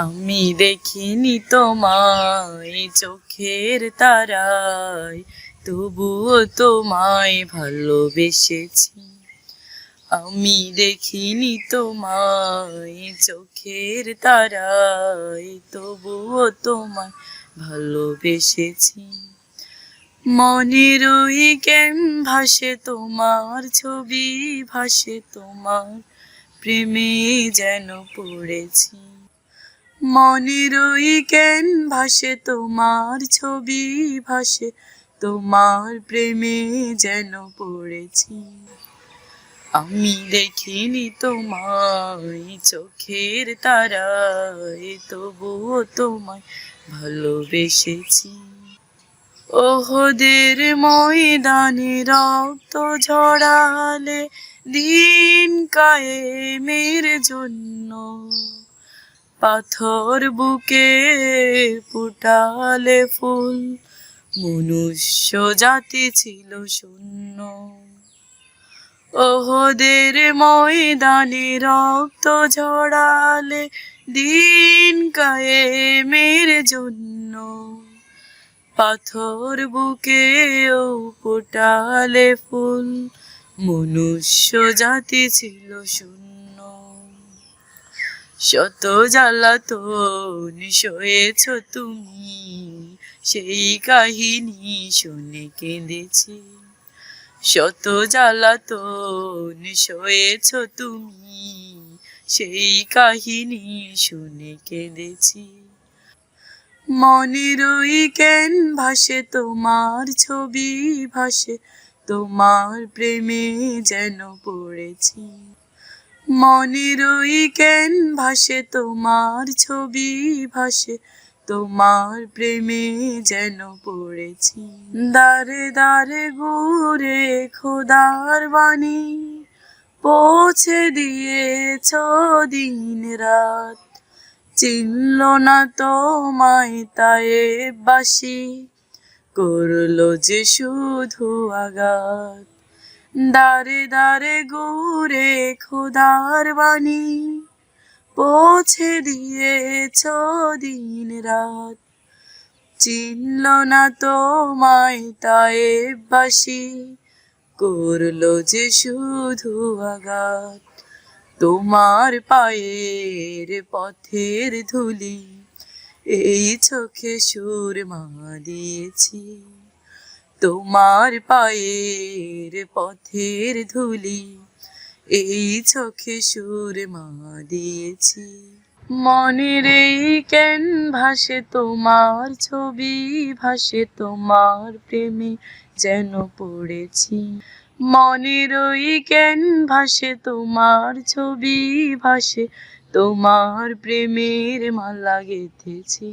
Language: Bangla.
আমি দেখিনি তোমায় চোখের তারায়, তবুও তোমায় ভালোবেসেছি। আমি দেখিনি তোমায় চোখের তারায়, তবুও তোমায় ভালোবেসেছি। মনের ওই কেন ভাসে তোমার ছবি ভাসে, তোমার প্রেমে যেন পড়েছি। মনের ওই কেন ভাসে? তোমার ছবি ভাসে। তোমার প্রেমে যেন পড়েছি। আমি দেখিনি তোমায় চোখের তারায়, তবুও তোমায় ভালোবেসেছি। ওহদের ময়দানে রক্ত ঝড়ালে দিন কায়েমের জন্য। পাথর বুকে ফুটালে ফুল, মনুষ্য জাতি ছিল শূন্য। ওহদের ময়দানে রক্ত ঝড়ালে দিন কায়েমের জন্য। পাথর বুকেও ফোটালে ফুল, মনুষ্য জাতি ছিল শূন্য। শত জ্বালা জ্বালাতন সয়েছ তুমি, সেই কাহিনী শুনে কেঁদেছি। শত জ্বালা জ্বালাতন সয়েছ তুমি, সেই কাহিনী শুনে কেঁদেছি। মনের ওই কেন ভাসে, তোমার ছবি ভাসে, তোমার প্রেমে যেন পড়েছি। মনের ওই কেন ভাসে তোমার ছবি ভাসে, তোমার প্রেমে যেন পড়েছি। দারে দারে ঘুরে খোদার বাণী পৌঁছে দিয়েছ দিন রাত। চিনল না তোমায় তায়ে বাসি, করল যে শুধু আঘাত। দারে দারে ঘুরে খোদার বাণী পৌঁছে দিয়েছ দিন রাত। চিনল না তোমায় তায়ে বাসি, করল যে শুধু আঘাত। তোমার পায়ের পথের ধুলি, এই চোখে সুর মা দিয়েছি। তোমার পায়ের পথের ধুলি, এই চোখে সুর মা দিয়েছি। মনের এই কেন ভাসে তোমার ছবি, ভাসে তোমার প্রেমে যেন পড়েছি। মনের ওই কেন ভাসে তোমার ছবি, ভাসে তোমার প্রেমের মালা গেথেছি।